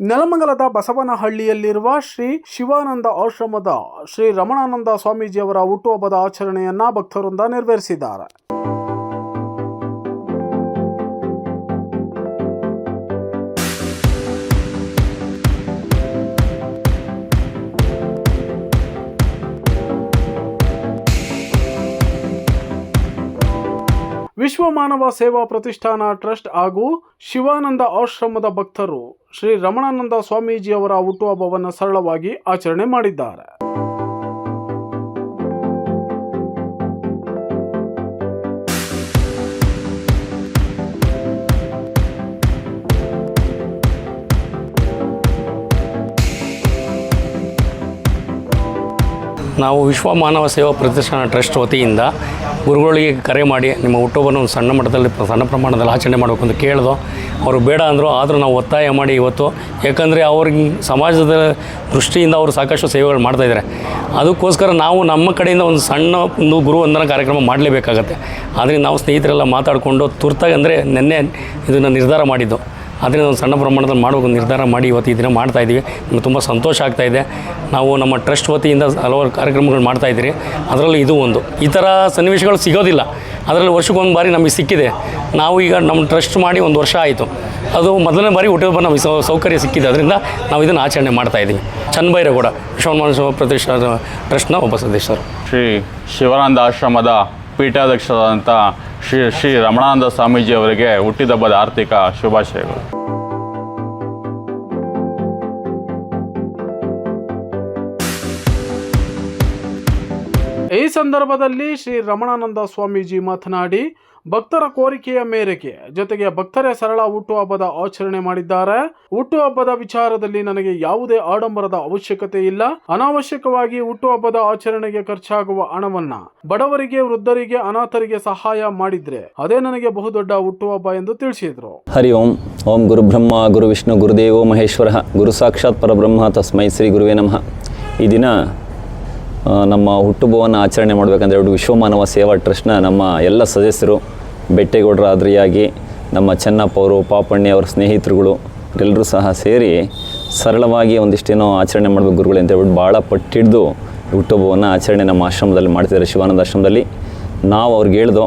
ನೆಲಮಂಗಲದ ಬಸವನಹಳ್ಳಿಯಲ್ಲಿರುವ ಶ್ರೀ ಶಿವಾನಂದ ಆಶ್ರಮದ ಶ್ರೀ ರಮಣಾನಂದ ಸ್ವಾಮೀಜಿಯವರ ಹುಟ್ಟುಹಬ್ಬದ ಆಚರಣೆಯನ್ನ ಭಕ್ತರಿಂದ ನೆರವೇರಿಸಿದ್ದಾರೆ. ವಿಶ್ವ ಮಾನವ ಸೇವಾ ಪ್ರತಿಷ್ಠಾನ ಟ್ರಸ್ಟ್ ಹಾಗೂ ಶಿವಾನಂದ ಆಶ್ರಮದ ಭಕ್ತರು ಶ್ರೀ ರಮಣಾನಂದ ಸ್ವಾಮೀಜಿಯವರ ಹುಟ್ಟುಹಬ್ಬವನ್ನು ಸರಳವಾಗಿ ಆಚರಣೆ ಮಾಡಿದ್ದಾರೆ. ನಾವು ವಿಶ್ವ ಮಾನವ ಸೇವಾ ಪ್ರತಿಷ್ಠಾನ ಟ್ರಸ್ಟ್ ವತಿಯಿಂದ ಗುರುಗಳಿಗೆ ಕರೆ ಮಾಡಿ, ನಿಮ್ಮ ಹುಟ್ಟುಹಬ್ಬನ ಒಂದು ಸಣ್ಣ ಮಟ್ಟದಲ್ಲಿ, ಸಣ್ಣ ಪ್ರಮಾಣದಲ್ಲಿ ಆಚರಣೆ ಮಾಡಬೇಕು ಅಂತ ಕೇಳಿದೋ ಅವರು ಬೇಡ ಅಂದರು, ಆದರೂ ನಾವು ಒತ್ತಾಯ ಮಾಡಿ ಇವತ್ತು. ಯಾಕಂದರೆ ಅವ್ರಿಗೆ ಸಮಾಜದ ದೃಷ್ಟಿಯಿಂದ ಅವರು ಸಾಕಷ್ಟು ಸೇವೆಗಳು ಮಾಡ್ತಾಯಿದ್ದಾರೆ ಅದಕ್ಕೋಸ್ಕರ ನಾವು ನಮ್ಮ ಕಡೆಯಿಂದ ಒಂದು ಸಣ್ಣ ಒಂದು ಗುರು ವಂದನ ಕಾರ್ಯಕ್ರಮ ಮಾಡಲೇಬೇಕಾಗತ್ತೆ. ಆದರೆ ನಾವು ಸ್ನೇಹಿತರೆಲ್ಲ ಮಾತಾಡಿಕೊಂಡು ತುರ್ತಾಗಿ ಅಂದರೆ ನಿನ್ನೆ ಇದನ್ನು ನಿರ್ಧಾರ ಮಾಡಿದ್ದು. ಅದರಿಂದ ಒಂದು ಸಣ್ಣ ಪ್ರಮಾಣದಲ್ಲಿ ಮಾಡಬೇಕು ನಿರ್ಧಾರ ಮಾಡಿ ಇವತ್ತು ಈ ದಿನ ಮಾಡ್ತಾ ಇದ್ದೀವಿ. ನಮ್ಗೆ ತುಂಬ ಸಂತೋಷ ಆಗ್ತಾ ಇದೆ. ನಾವು ನಮ್ಮ ಟ್ರಸ್ಟ್ ವತಿಯಿಂದ ಹಲವಾರು ಕಾರ್ಯಕ್ರಮಗಳು ಮಾಡ್ತಾ ಇದ್ದೀರಿ. ಅದರಲ್ಲಿ ಇದು ಒಂದು. ಈ ಥರ ಸನ್ನಿವೇಶಗಳು ಸಿಗೋದಿಲ್ಲ. ಅದರಲ್ಲಿ ವರ್ಷಕ್ಕೊಂದು ಬಾರಿ ನಮಗೆ ಸಿಕ್ಕಿದೆ. ನಾವು ಈಗ ನಮ್ಮ ಟ್ರಸ್ಟ್ ಮಾಡಿ ಒಂದು ವರ್ಷ ಆಯಿತು. ಅದು ಮೊದಲನೇ ಬಾರಿ ಹುಟ್ಟುಹಬ್ಬ ನಮಗೆ ಸೌಕರ್ಯ ಸಿಕ್ಕಿದೆ. ಅದರಿಂದ ನಾವು ಇದನ್ನು ಆಚರಣೆ ಮಾಡ್ತಾ ಇದ್ದೀವಿ. ಚನ್ನಬೈರೇಗೌಡ ವಿಶ್ವಮಾನ ಪ್ರದೇಶ, ಟ್ರಸ್ಟ್ನ ಒಬ್ಬ ಸದಸ್ಯರು ಶ್ರೀ ಶಿವಾನಂದ ಆಶ್ರಮದ ಪೀಠಾಧ್ಯಕ್ಷರಾದಂಥ ಶ್ರೀ ಶ್ರೀ ರಮಣಾನಂದ ಸ್ವಾಮೀಜಿ ಅವರಿಗೆ ಹುಟ್ಟಿದಬ್ಬದ ಆರ್ಥಿಕ ಶುಭಾಶಯಗಳು. ಈ ಸಂದರ್ಭದಲ್ಲಿ ಶ್ರೀ ರಮಣಾನಂದ ಸ್ವಾಮೀಜಿ ಮಾತನಾಡಿ ಭಕ್ತರ ಕೋರಿಕೆಯ ಮೇರೆಗೆ ಜೊತೆಗೆ ಭಕ್ತರೇ ಸರಳ ಹುಟ್ಟುಹಬ್ಬದ ಆಚರಣೆ ಮಾಡಿದ್ದಾರೆ. ಹುಟ್ಟುಹಬ್ಬದ ವಿಚಾರದಲ್ಲಿ ನನಗೆ ಯಾವುದೇ ಆಡಂಬರದ ಅವಶ್ಯಕತೆ ಇಲ್ಲ. ಅನಾವಶ್ಯಕವಾಗಿ ಹುಟ್ಟುಹಬ್ಬದ ಆಚರಣೆಗೆ ಖರ್ಚಾಗುವ ಹಣವನ್ನ ಬಡವರಿಗೆ, ವೃದ್ಧರಿಗೆ, ಅನಾಥರಿಗೆ ಸಹಾಯ ಮಾಡಿದ್ರೆ ಅದೇ ನನಗೆ ಬಹುದೊಡ್ಡ ಹುಟ್ಟುಹಬ್ಬ ಎಂದು ತಿಳಿಸಿದ್ರು. ಹರಿ ಓಂ. ಓಂ ಗುರು ಬ್ರಹ್ಮ, ಗುರು ವಿಷ್ಣು, ಗುರುದೇವೋ ಮಹೇಶ್ವರ, ಗುರು ಸಾಕ್ಷಾತ್ ಪರಬ್ರಹ್ಮ, ತಸ್ಮೈ ಶ್ರೀ ಗುರುವೇ ನಮಃ. ಈ ದಿನ ನಮ್ಮ ಹುಟ್ಟುಹಬ್ಬವನ್ನು ಆಚರಣೆ ಮಾಡಬೇಕಂದ್ರೆ ಎರಡು ವಿಶ್ವಮಾನವ ಸೇವಾ ಟ್ರಸ್ಟ್ನ ನಮ್ಮ ಎಲ್ಲ ಸದಸ್ಯರು ಬೆಟ್ಟೇಗೌಡರ ಆದ್ರಿಯಾಗಿ, ನಮ್ಮ ಚೆನ್ನಪ್ಪ ಅವರು, ಪಾಪಣ್ಣಿ ಅವರ ಸ್ನೇಹಿತರುಗಳು, ಎಲ್ಲರೂ ಸಹ ಸೇರಿ ಸರಳವಾಗಿ ಒಂದಿಷ್ಟೇನೋ ಆಚರಣೆ ಮಾಡಬೇಕು ಗುರುಗಳು ಅಂತ ಹೇಳ್ಬಿಟ್ಟು ಭಾಳ ಪಟ್ಟಿಡ್ದು ಹುಟ್ಟುಹಬ್ಬವನ್ನು ಆಚರಣೆ ನಮ್ಮ ಆಶ್ರಮದಲ್ಲಿ ಮಾಡ್ತಿದ್ದಾರೆ ಶಿವಾನಂದ ಆಶ್ರಮದಲ್ಲಿ. ನಾವು ಅವ್ರಿಗೆ ಹೇಳ್ದೋ,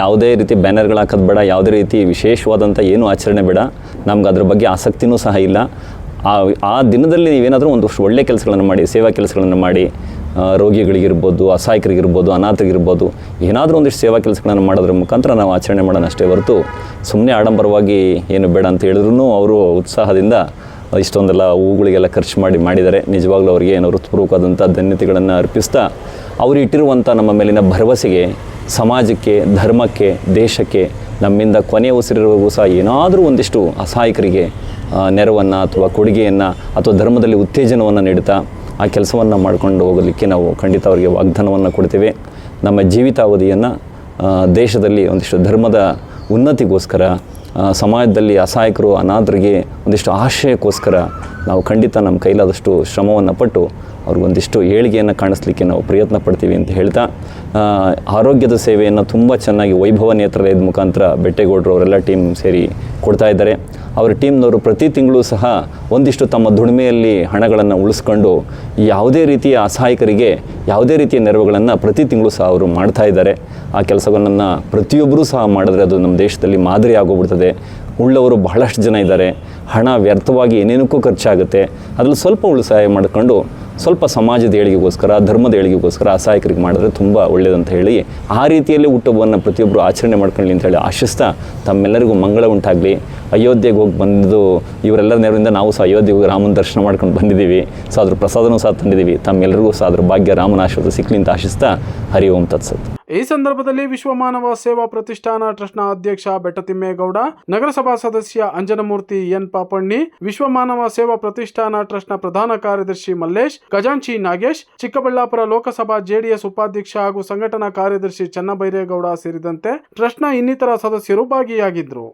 ಯಾವುದೇ ರೀತಿ ಬ್ಯಾನರ್ಗಳು ಹಾಕೋದು ಬೇಡ, ಯಾವುದೇ ರೀತಿ ವಿಶೇಷವಾದಂಥ ಏನೂ ಆಚರಣೆ ಬೇಡ, ನಮ್ಗೆ ಅದ್ರ ಬಗ್ಗೆ ಆಸಕ್ತಿನೂ ಸಹ ಇಲ್ಲ. ಆ ಆ ದಿನದಲ್ಲಿ ನೀವೇನಾದರೂ ಒಂದಷ್ಟು ಒಳ್ಳೆ ಕೆಲಸಗಳನ್ನು ಮಾಡಿ, ಸೇವಾ ಕೆಲಸಗಳನ್ನು ಮಾಡಿ ರೋಗಿಗಳಿಗಿರ್ಬೋದು, ಅಸಹಾಯಕರಿಗಿರ್ಬೋದು, ಅನಾಥರಿಗಿರ್ಬೋದು, ಏನಾದರೂ ಒಂದಿಷ್ಟು ಸೇವಾ ಕೆಲಸಗಳನ್ನು ಮಾಡೋದ್ರ ಮುಖಾಂತರ ನಾವು ಆಚರಣೆ ಮಾಡೋಣ ಅಷ್ಟೇ ಹೊರತು ಸುಮ್ಮನೆ ಆಡಂಬರವಾಗಿ ಏನು ಬೇಡ ಅಂತ ಹೇಳಿದ್ರು ಅವರು ಉತ್ಸಾಹದಿಂದ ಇಷ್ಟೊಂದೆಲ್ಲ ಹೂಗಳಿಗೆಲ್ಲ ಖರ್ಚು ಮಾಡಿ ಮಾಡಿದ್ದಾರೆ. ನಿಜವಾಗ್ಲೂ ಅವರಿಗೆ ಏನೋ ಹೃತ್ಪೂರ್ವಕವಾದಂಥ ಧನ್ಯತೆಗಳನ್ನು ಅರ್ಪಿಸ್ತಾ ಅವರು ಇಟ್ಟಿರುವಂಥ ನಮ್ಮ ಮೇಲಿನ ಭರವಸೆಗೆ, ಸಮಾಜಕ್ಕೆ, ಧರ್ಮಕ್ಕೆ, ದೇಶಕ್ಕೆ, ನಮ್ಮಿಂದ ಕೊನೆಯ ಉಸಿರಿರುವ ಸಹ ಏನಾದರೂ ಒಂದಿಷ್ಟು ಅಸಹಾಯಕರಿಗೆ ನೆರವನ್ನು ಅಥವಾ ಕೊಡುಗೆಯನ್ನು ಅಥವಾ ಧರ್ಮದಲ್ಲಿ ಉತ್ತೇಜನವನ್ನು ನೀಡುತ್ತಾ ಆ ಕೆಲಸವನ್ನು ಮಾಡಿಕೊಂಡು ಹೋಗಲಿಕ್ಕೆ ನಾವು ಖಂಡಿತ ಅವರಿಗೆ ವಾಗ್ದಾನವನ್ನು ಕೊಡ್ತೇವೆ. ನಮ್ಮ ಜೀವಿತಾವಧಿಯನ್ನು ದೇಶದಲ್ಲಿ ಒಂದಿಷ್ಟು ಧರ್ಮದ ಉನ್ನತಿಗೋಸ್ಕರ ಸಮಾಜದಲ್ಲಿ ಅಸಹಾಯಕರು, ಅನಾಥರಿಗೆ ಒಂದಿಷ್ಟು ಆಶಯಕ್ಕೋಸ್ಕರ ನಾವು ಖಂಡಿತ ನಮ್ಮ ಕೈಲಾದಷ್ಟು ಶ್ರಮವನ್ನು ಪಟ್ಟು ಅವ್ರಿಗೊಂದಿಷ್ಟು ಏಳಿಗೆಯನ್ನು ಕಾಣಿಸ್ಲಿಕ್ಕೆ ನಾವು ಪ್ರಯತ್ನ ಪಡ್ತೀವಿ ಅಂತ ಹೇಳ್ತಾ ಆರೋಗ್ಯದ ಸೇವೆಯನ್ನು ತುಂಬ ಚೆನ್ನಾಗಿ ವೈಭವ ನೇತ್ರಾಲಯದ ಮುಖಾಂತರ ಬೆಟ್ಟೇಗೌಡರು ಅವರೆಲ್ಲ ಟೀಮ್ ಸೇರಿ ಕೊಡ್ತಾ ಇದ್ದಾರೆ. ಅವರ ಟೀಮ್ನವರು ಪ್ರತಿ ತಿಂಗಳು ಸಹ ಒಂದಿಷ್ಟು ತಮ್ಮ ದುಡಿಮೆಯಲ್ಲಿ ಹಣಗಳನ್ನು ಉಳಿಸ್ಕೊಂಡು ಯಾವುದೇ ರೀತಿಯ ಅಸಹಾಯಕರಿಗೆ ಯಾವುದೇ ರೀತಿಯ ನೆರವುಗಳನ್ನು ಪ್ರತಿ ತಿಂಗಳು ಸಹ ಅವರು ಮಾಡ್ತಾ ಇದ್ದಾರೆ. ಆ ಕೆಲಸಗಳನ್ನು ಪ್ರತಿಯೊಬ್ಬರೂ ಸಹ ಮಾಡಿದ್ರೆ ಅದು ನಮ್ಮ ದೇಶದಲ್ಲಿ ಮಾದರಿ ಆಗೋಗ್ಬಿಡ್ತದೆ. ಉಳ್ಳವರು ಬಹಳಷ್ಟು ಜನ ಇದ್ದಾರೆ. ಹಣ ವ್ಯರ್ಥವಾಗಿ ಏನೇನಕ್ಕೂ ಖರ್ಚಾಗುತ್ತೆ. ಅದರಲ್ಲಿ ಸ್ವಲ್ಪ ಉಳಿತಾಯ ಮಾಡ್ಕೊಂಡು ಸ್ವಲ್ಪ ಸಮಾಜದ ಏಳಿಗೆಗೋಸ್ಕರ, ಧರ್ಮದ ಏಳಿಗೆಗೋಸ್ಕರ ಅಸಹಾಯಕರಿಗೆ ಮಾಡಿದ್ರೆ ತುಂಬ ಒಳ್ಳೆಯದಂತ ಹೇಳಿ ಆ ರೀತಿಯಲ್ಲಿ ಹುಟ್ಟುಹಬ್ಬವನ್ನು ಪ್ರತಿಯೊಬ್ಬರು ಆಚರಣೆ ಮಾಡ್ಕೊಳ್ಳಿ ಅಂತ ಹೇಳಿ ಆಶಿಸ್ತಾ ತಮ್ಮೆಲ್ಲರಿಗೂ ಮಂಗಳ ಉಂಟಾಗಲಿ. ಅಯೋಧ್ಯೆಗೆ ಹೋಗಿ ಬಂದು ಇವರೆಲ್ಲರ ನೆರವಿಂದ ನಾವು ಸಹ ಅಯೋಧ್ಯೆಗೆ ಹೋಗಿ ರಾಮನ ದರ್ಶನ ಮಾಡ್ಕೊಂಡು ಬಂದಿದ್ದೀವಿ. ಸೊ ಅದ್ರ ಪ್ರಸಾದನೂ ಸಹ ತಂದಿದ್ದೀವಿ. ತಮ್ಮೆಲ್ಲರಿಗೂ ಸಹ ಅದ್ರ ಭಾಗ್ಯ ರಾಮನ ಆಶೀರ್ವಾದ ಸಿಕ್ಕಲಿ ಅಂತ ಆಶಿಸ್ತಾ ಹರಿ ಓಂ ತತ್ಸತ್ ಈ ಸಂದರ್ಭದಲ್ಲಿ ವಿಶ್ವ ಮಾನವ ಸೇವಾ ಪ್ರತಿಷ್ಠಾನ ಟ್ರಸ್ಟ್ನ ಅಧ್ಯಕ್ಷ ಬೆಟ್ಟತಿಮ್ಮೇಗೌಡ, ನಗರಸಭಾ ಸದಸ್ಯ ಅಂಜನಮೂರ್ತಿ ಎನ್ ಪಾಪಣ್ಣಿ, ವಿಶ್ವ ಮಾನವ ಸೇವಾ ಪ್ರತಿಷ್ಠಾನ ಟ್ರಸ್ಟ್ನ ಪ್ರಧಾನ ಕಾರ್ಯದರ್ಶಿ ಮಲ್ಲೇಶ್, ಖಜಾಂಚಿ ನಾಗೇಶ್, ಚಿಕ್ಕಬಳ್ಳಾಪುರ ಲೋಕಸಭಾ ಜೆಡಿಎಸ್ ಉಪಾಧ್ಯಕ್ಷ ಹಾಗೂ ಸಂಘಟನಾ ಕಾರ್ಯದರ್ಶಿ ಚನ್ನಬೈರೇಗೌಡ ಸೇರಿದಂತೆ ಟ್ರಸ್ಟ್ನ ಇನ್ನಿತರ ಸದಸ್ಯರು ಭಾಗಿಯಾಗಿದ್ರು.